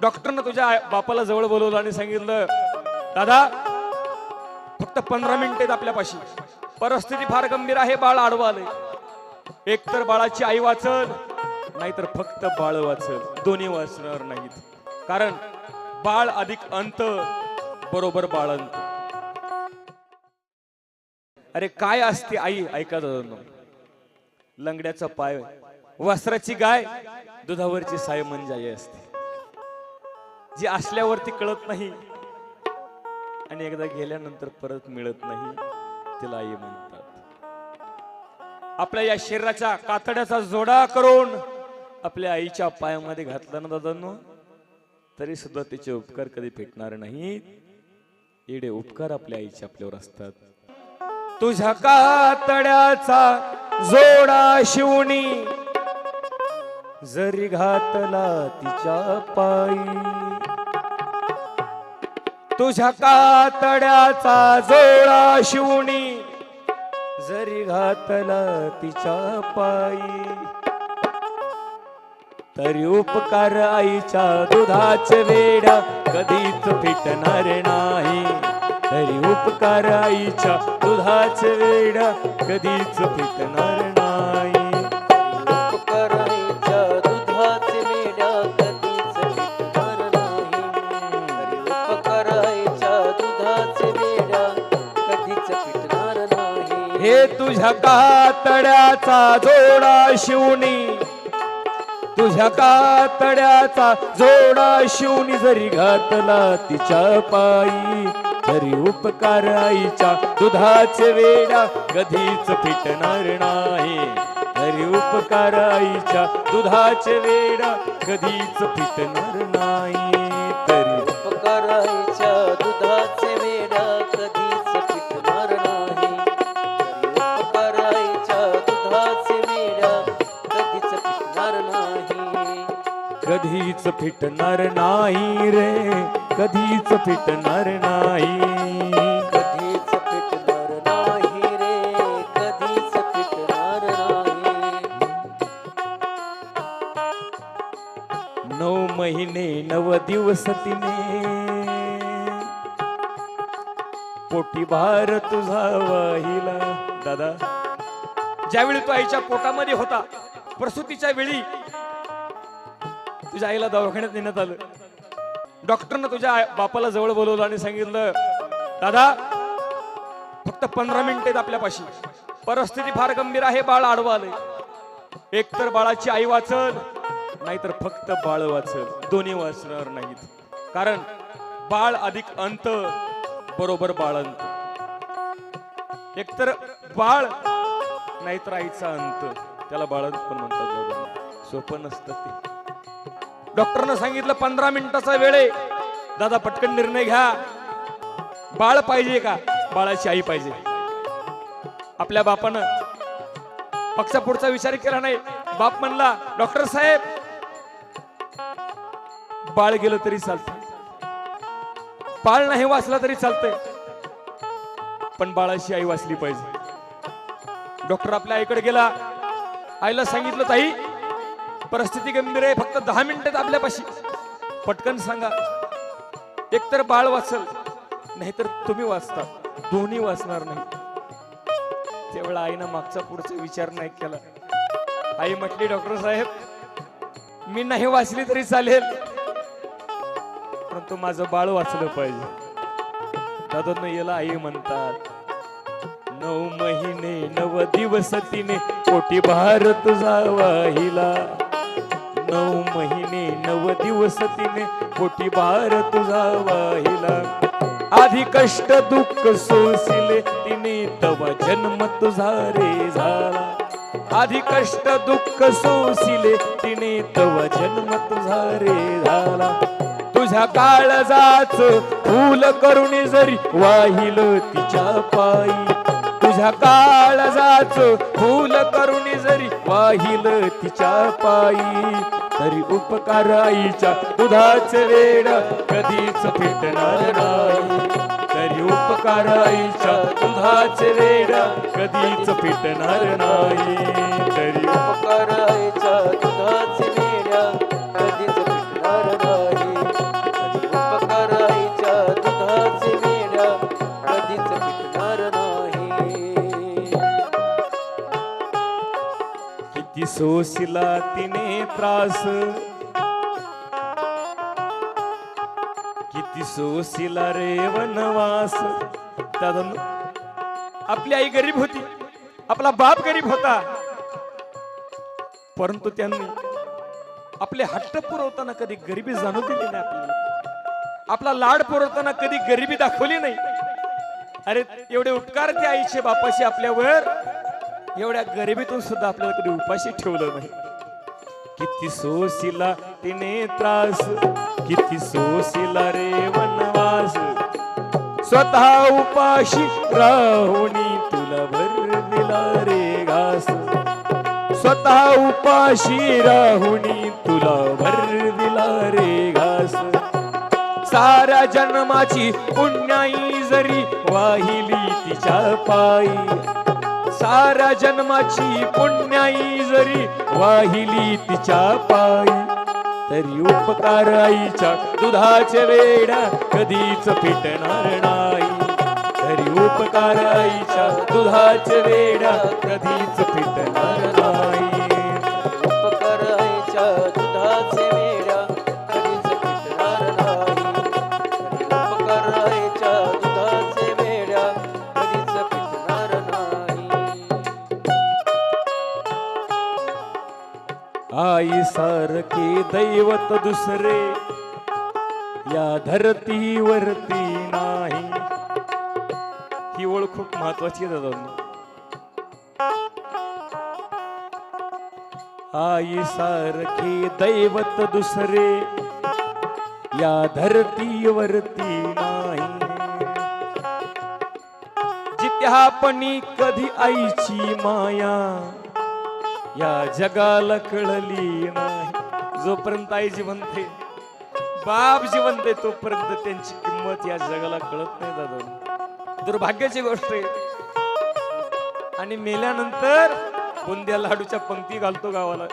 डॉक्टरनं तुझ्या आई- बापाला जवळ बोलवलं आणि सांगितलं दादा फक्त पंधरा मिनिटेत आपल्यापाशी. परिस्थिती फार गंभीर आहे बाळ आडवं आलंय. एक तर बाळाची आई वाचल नाहीतर फक्त बाळ वाचल. दोन्ही वाचणार नाहीत. कारण बाळ अधिक अंत बरोबर बाळ अंत. अरे काय असते आई? ऐका दादा लंगड्याचा पाय वस्त्राची गाय दुधावरची साय म्हणजे आई असते. जी असल्यावरती कळत नाही. आणि एकदा गेल्यानंतर परत मिळत नाही तिला आई म्हणतात. आपल्या या शरीराच्या कातड्याचा जोडा करून आपल्या आईच्या पायामध्ये घातला ना दादांनो तरी सुद्धा तिचे उपकार कधी फेटणार नाहीत. एडे उपकार आपल्या आईचे आपल्यावर असतात. तुझ्या कातड्याचा जोडा शिवणी जरी घातला तिच्या पायी तुझ्या कातड्याचा जोडा शिवणी जरी घातला तिच्या पायी तरी उपकार आईच्या दुधाचे वेड्या कधीच फिटणार नाही. तरी उपकार आईच्या दुधाचे वेडा कधीच फिटणार हे तुझ्या कातड्याचा जोडा शिवणी तुझ्या कातड्याचा जोडा शिवणी जरी घातला तिच्या पायी तरी उपकार आईच्या दुधाचे वेडा कधीच फिटणार नाही. तरी उपकार आईच्या दुधाचे वेडा कधीच फिटणार नाही. कधीच फिटणार नाही रे कधीच फिटणार नाही. कधीच पिटणार नाही रे कधीच पिटणार नाही. नऊ महिने नव दिवस तिने पोटी भार तुझा वाहिला. दादा ज्यावेळी तो आईच्या पोटामध्ये होता प्रसूतीच्या वेळी तुझ्या आईला दवाखान्यात नेण्यात आलं. डॉक्टरनं तुझ्या आई- बापाला जवळ बोलवलं आणि सांगितलं दादा फक्त पंधरा मिनिटेत आपल्यापाशी. परिस्थिती फार गंभीर आहे बाळ आडवं आलंय एक तर बाळाची आई वाचल नाहीतर फक्त बाळ वाचल. दोन्ही वाचणार नाहीत. कारण बाळ अधिक अंत बरोबर बाळ अंत एकतर बाळ नाहीतर आईचा अंत. त्याला बाळंत पण म्हणतात दादा. सोपं नसतं ते. डॉक्टरनं सांगितलं पंधरा मिनिटाचा वेळ आहे. दादा पटकन निर्णय घ्या. बाळ पाहिजे का? बाळाची आई पाहिजे. आपल्या बापानं. पक्षा पुढचा विचार केला नाही. बाप म्हणला डॉक्टर साहेब बाळ गेलं तरी चालतं बाळ नाही वाचला तरी चालतंय. पण बाळाची आई वाचली पाहिजे. डॉक्टर आपल्या आईकडे गेला. आईला सांगितलं ताई परिस्थिती गंभीर आहे. फक्त दहा मिनिटात आपल्यापाशी. पटकन सांगा. एकतर बाळ वाचल नाहीतर तुम्ही वाचता. दोन्ही वाचणार नाही. तेवढा आईनं मागचा पुढचा विचार नाही केला. आई म्हटली डॉक्टर साहेब मी नाही वाचली तरी चालेल. परंतु माझं बाळ वाचलं पाहिजे. दादा याला आई म्हणतात नऊ महिने नव दिवस तिने कोटी भारत तुझा वाहिला नऊ महिने नव दिवस तिने पोटी भार तुझा वाहिला. आधी कष्ट दुःख सोसिले तिने तवा जन्म तुझा रे झाला. आधी कष्ट दुःख सोसिले तिने तवा जन्म तुझा रे झाला. तुझ्या काळजाच फूल करून जरी वाहिलं तिच्या पायी तुझ्या काळजाच फूल करून जरी वाहिल तिच्या पायी तरी उपकार आईच्या दुधाच वेड कधीच फिटणार नाही. तरी उपकार आईच्या दुधाच वेड कधीच फिटणार नाही. तरी उपकाराच्या दुधाच सोसिला तिने त्रास. किती सोसिला रे वनवास. आपली आई गरीब होती. आपला बाप गरीब होता. परंतु त्यांनी आपले हट्ट पुरवताना कधी गरिबी जाणू दिली नाही आपल्याला. आपला लाड पुरवताना कधी गरिबी दाखवली नाही. अरे एवढे उपकार ते आईचे बापाशी आपल्यावर. एवढ्या गरिबीतून सुद्धा आपल्याला कधी उपाशी ठेवलं नाही. किती सोसिला तिने त्रास किती सोसिला रे वनवास. स्वतः उपाशी राहुनी तुला भर दिला रे घास. स्वतः उपाशी राहुनी तुला भरविला रे घास. साऱ्या जन्माची पुण्याई जरी वाहिली तिच्या पायी साऱ्या जन्माची पुण्याई जरी वाहिली तिच्या पायी तरी उपकार आईच्या दुधाचे वेडा कधीच फिटणार नाही. तरी उपकार आईच्या दुधाचे वेडा कधीच फिटणार आई सारखे दैवत दुसरे या धरतीवरती नाही. ही ओळख खूप महत्वाची आहे दादा. आई सारखे दैवत दुसरे या धरतीवरती नाही. जित्यापणी कधी आईची माया या जगाला कळली नाही. जोपर्यंत आई जिवंत आहे बाप जिवंत आहे तोपर्यंत त्यांची किंमत या जगाला कळत नाही दादा. दुर्भाग्याची गोष्ट आहे. आणि मेल्यानंतर बुंद्या लाडूच्या पंक्ती घालतो गावाला.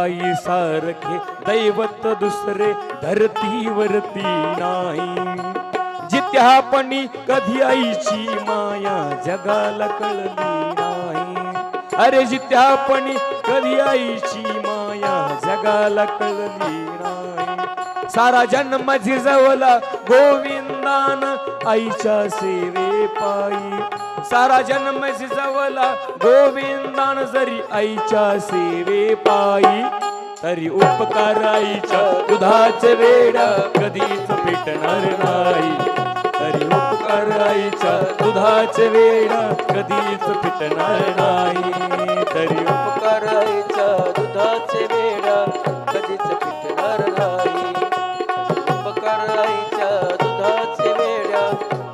आई सारखे दैवत दुसरे धरतीवरती नाही. जित्यापणी कधी आईची माया जगाला कळली नाही. अरे जित्यापणी कधी आईची माया जगाला कळली नाही. सारा जन्म झिजवला गोविंदान आईच्या सेवे पायी सारा जन्म झिजवला गोविंदान जरी आईच्या सेवे पायी तरी उपकार आईच्या दुधाचे वेडा कधीच भेटणार नाही. आईच्या दुधाचे वेडा कधीच फिटणार नाही. तरी उपकार आईच्या दुधाचे वेड्या कधीच फिटणार नाही. उपकार आईच्या दुधाचे वेड्या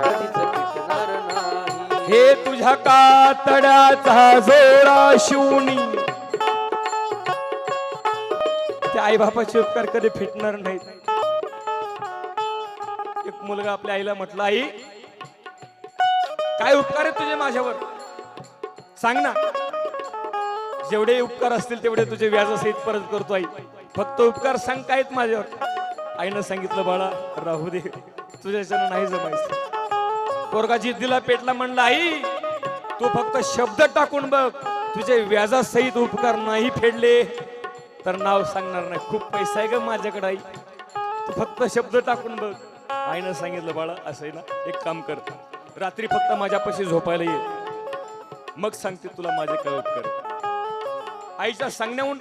कधीच फिटणार नाही. हे तुझ्या कातड्याचा जोरा शिवणी. त्या आई बापाचे उपकार कधी फिटणार नाहीत. एक मुलगा आपल्या आईला म्हटलं आई काय उपकार आहेत तुझे माझ्यावर? सांग ना. जेवढे उपकार असतील तेवढे तुझे व्याजासहित परत करतो आई. फक्त उपकार सांग काय माझ्यावर? आईनं सांगितलं बाळा राहू दे. तुझ्याच्यानं नाही जमायचं. पोरगा जिद्दीला पेटला म्हणला आई तू फक्त शब्द टाकून बघ. तुझे व्याजासहित उपकार नाही फेडले. तर नाव सांगणार नाही. खूप पैसा आहे ग माझ्याकडे आई. तू फक्त शब्द टाकून बघ. आईनं सांगितलं बाळा असं ना एक काम करतो रात्री फक्त माझ्यापाशी झोपायला ये. मग सांगते तुला माझे काय उपकार. आईच्या सांगण्याहून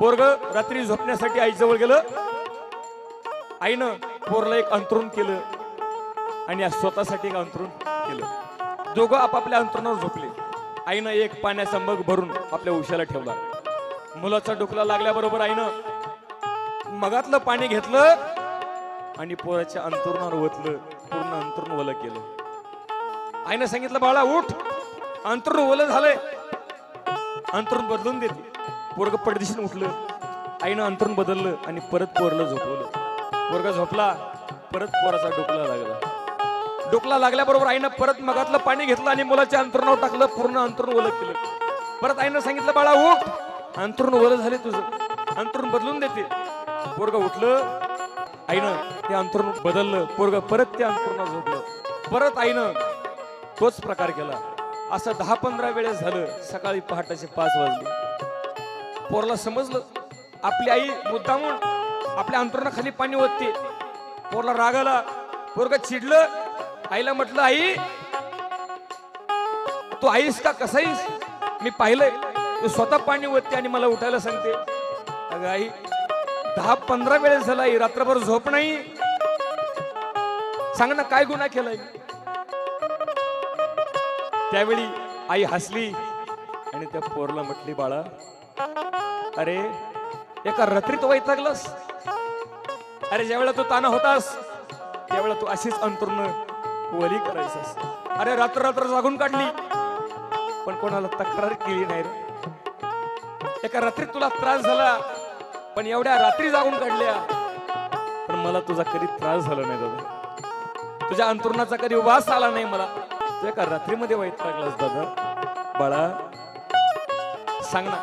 पोरग रात्री झोपण्यासाठी आईजवळ गेलं. आईनं पोरला एक अंतरून केलं आणि स्वतःसाठी एक अंतरून केलं. दोघं आपापल्या अंतरुणावर झोपले. आईनं एक पाण्याचा मग भरून आपल्या उशाला ठेवला. मुलाचा डोकला लागल्याबरोबर आईनं मगातलं पाणी घेतलं आणि पोराच्या अंतरुणावर ओतलं. पूर्ण अंतरुण ओलं केलं. आईनं सांगितलं बाळा उठ. अंतरुण ओलं झालंय. अंतरुण बदलून देते. पोरग पडदिशीन उठलं. आईनं अंतरुण बदललं आणि परत पोरलं झोपवलं. पोरगा झोपला परत पोराचा डोकला लागला. डोकला लागल्याबरोबर आईनं परत मगातलं पाणी घेतलं आणि मुलाच्या अंतरुणावर टाकलं पूर्ण अंतरुण ओलं केलं. परत आईनं सांगितलं बाळा उठ. अंतरुण ओलं झाले तुझं. अंतरुण बदलून देते. पोरग उठलं आईनं ते अंतरुण बदललं. पोरग परत त्या अंतरुणात झोपलं. परत आईनं तोच प्रकार केला. असं दहा पंधरा वेळेस झालं सकाळी पहाटाचे पाच वाजले. पोरला समजलं आपली आई मुद्दामून आपल्या अंतरणाखाली पाणी ओतते. पोरला राग आला पोरग चिडलं आईला म्हटलं आई तू आईस का? कसाईस मी पाहिलंय. तू स्वतः पाणी ओतते आणि मला उठायला सांगते. अगं आई दहा पंधरा वेळेस झाला आई. रात्रभर झोप नाही. सांग ना काय गुन्हा केलाय? मी? त्यावेळी आई हसली आणि त्या पोरला म्हटली बाळा अरे एका रात्रीत वैतागलास अरे ज्यावेळेला तू ताना होतास त्यावेळेला तू अशीच अंतर्ण वली करायचीस. अरे रात्र रात्र जागून काढली पण कोणाला तक्रार केली नाही रे. एका रात्रीत तुला त्रास झाला पण एवढ्या रात्री जागून काढल्या पण मला तुझा कधी त्रास झाला नाही दादा. तुझ्या अंतरुणाचा कधी वास आला नाही मला. तू एका रात्रीमध्ये वाईट लागलास दादा बाळा सांग ना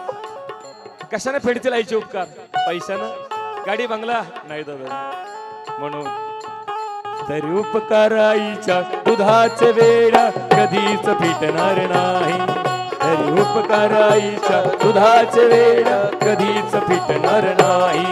कशाने फेडतील आईचे उपकार? पैशानं? गाडी बंगला? नाही दादा. म्हणून तरी उपकार आईच्या दुधाचे वेळा कधीच फिटणार नाही. तरी उपकार आईच्या दुधाचे वेळा कधीच फिटणार नाही.